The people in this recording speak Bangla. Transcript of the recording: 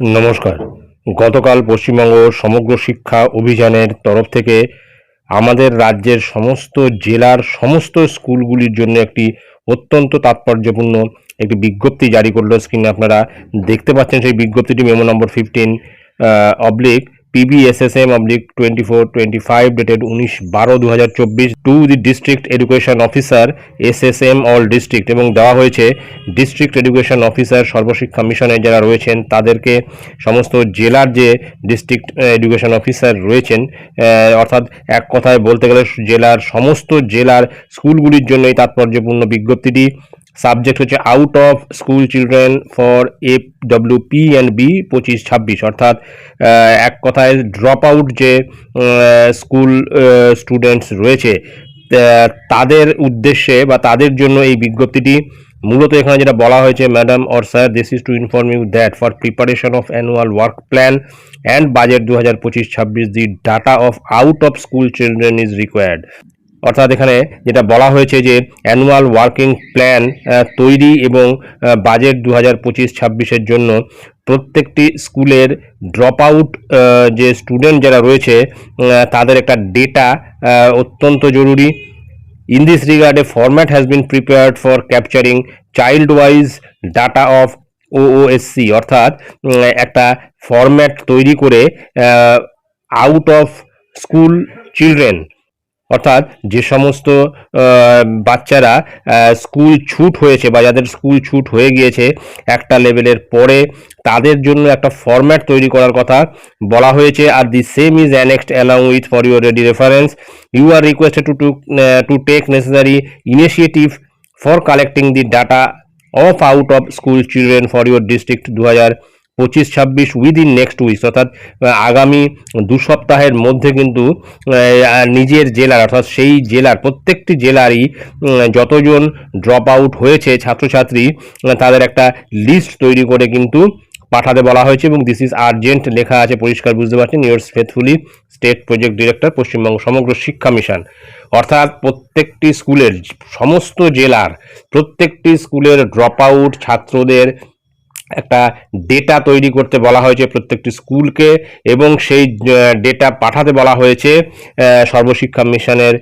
নমস্কার। গতকাল পশ্চিমবঙ্গ সমগ্র শিক্ষা অভিযানের তরফ থেকে আমাদের রাজ্যের সমস্ত জেলার সমস্ত স্কুলগুলির জন্য একটি অত্যন্ত তাৎপর্যপূর্ণ একটি বিজ্ঞপ্তি জারি করল স্ক্রিনে আপনারা দেখতে পাচ্ছেন সেই বিজ্ঞপ্তিটি memo number fifteen oblique. PBSSM oblique twenty four twenty five dated উনিশ বারো দু হাজার চব্বিশ to the district education officer SSM all district এবং দেওয়া হয়েছে ডিস্ট্রিক্ট এডুকেশন অফিসার সর্বশিক্ষা মিশনে যারা রয়েছেন, তাদেরকে সমস্ত জেলার যে ডিস্ট্রিক্ট এডুকেশন অফিসার রয়েছেন অর্থাৎ এক কথায় বলতে গেলে জেলার সমস্ত জেলার স্কুলগুলির জন্য এই তাৎপর্যপূর্ণ বিজ্ঞপ্তিটি সাবজেক্ট হচ্ছে out of school children for F W P and B পঁচিশ ছাব্বিশ। অর্থাৎ এক কথায় ড্রপ আউট যে স্কুল স্টুডেন্টস রয়েছে তাদের উদ্দেশ্যে বা তাদের জন্য এই বিজ্ঞপ্তিটি মূলত এখানে যেটা বলা হয়েছে madam or sir this is to inform you that for preparation of annual work plan and budget দু হাজার পঁচিশ ছাব্বিশ the data of out of school children is required অর্থাৎ এখানে যেটা বলা হয়েছে যে অ্যানুয়াল ওয়ার্কিং প্ল্যান তৈরি এবং বাজেট দু হাজার পঁচিশ ছাব্বিশের জন্য প্রত্যেকটি স্কুলের ড্রপ আউট যে স্টুডেন্ট যারা রয়েছে তাদের একটা ডেটা অত্যন্ত জরুরি। In this regard, a format has been prepared for capturing child-wise data of OOSC অর্থাৎ একটা ফরম্যাট তৈরি করে আউট অফ স্কুল চিলড্রেন অর্থাৎ যে সমস্ত বাচ্চারা স্কুল ছুট হয়েছে বা যাদের স্কুল ছুট হয়ে গিয়েছে, একটা লেভেলের পরে তাদের জন্য একটা ফরম্যাট তৈরি করার কথা বলা হয়েছে আর the same is annexed along with for your ready reference you are requested to to to take necessary initiative for collecting the data of out of school children for your district দু হাজার পঁচিশ ছাব্বিশ উইদিন নেক্সট উইকস অর্থাৎ আগামী দু সপ্তাহের মধ্যে কিন্তু নিজের জেলার, অর্থাৎ সেই জেলার, প্রত্যেকটি জেলারই যতজন ড্রপ আউট হয়েছে ছাত্রছাত্রী তাদের একটা লিস্ট তৈরি করে কিন্তু পাঠাতে বলা হয়েছে এবং দিস ইজ আর্জেন্ট লেখা আছে, পরিষ্কার বুঝতে পারছেন yours faithfully state project director Paschimbanga Samagra Shiksha mission অর্থাৎ প্রত্যেকটি স্কুলের সমস্ত জেলার, প্রত্যেকটি স্কুলের ড্রপ আউট ছাত্রদের একটা ডেটা তৈরি করতে বলা হয়েছে প্রত্যেকটি স্কুলকে এবং সেই ডেটা পাঠাতে বলা হয়েছে সর্বশিক্ষা মিশনের